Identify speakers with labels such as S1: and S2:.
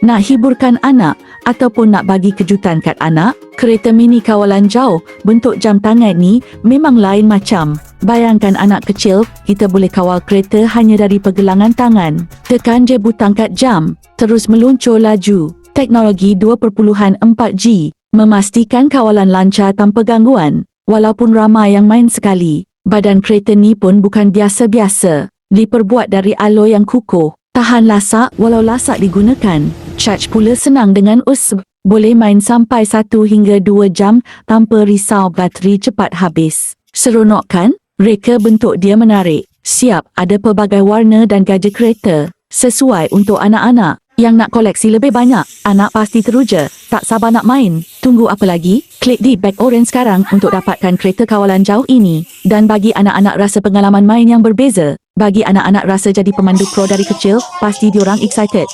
S1: Nak hiburkan anak ataupun nak bagi kejutan kat anak, kereta mini kawalan jauh bentuk jam tangan ni memang lain macam. Bayangkan anak kecil, kita boleh kawal kereta hanya dari pergelangan tangan. Tekan je butang kat jam, terus meluncur laju. Teknologi 2.4G memastikan kawalan lancar tanpa gangguan. Walaupun ramai yang main sekali, badan kereta ni pun bukan biasa-biasa. Diperbuat dari alloy yang kukuh. Tahan lasak walau lasak digunakan. Charge pula senang dengan USB. Boleh main sampai 1 hingga 2 jam tanpa risau bateri cepat habis. Seronok kan? Reka bentuk dia menarik. Siap, ada pelbagai warna dan gadget kereta. Sesuai untuk anak-anak. Yang nak koleksi lebih banyak, anak pasti teruja. Tak sabar nak main. Tunggu apa lagi? Klik di back orange sekarang untuk dapatkan kereta kawalan jauh ini. Dan bagi anak-anak rasa pengalaman main yang berbeza. Bagi anak-anak rasa jadi pemandu pro dari kecil, pasti diorang excited.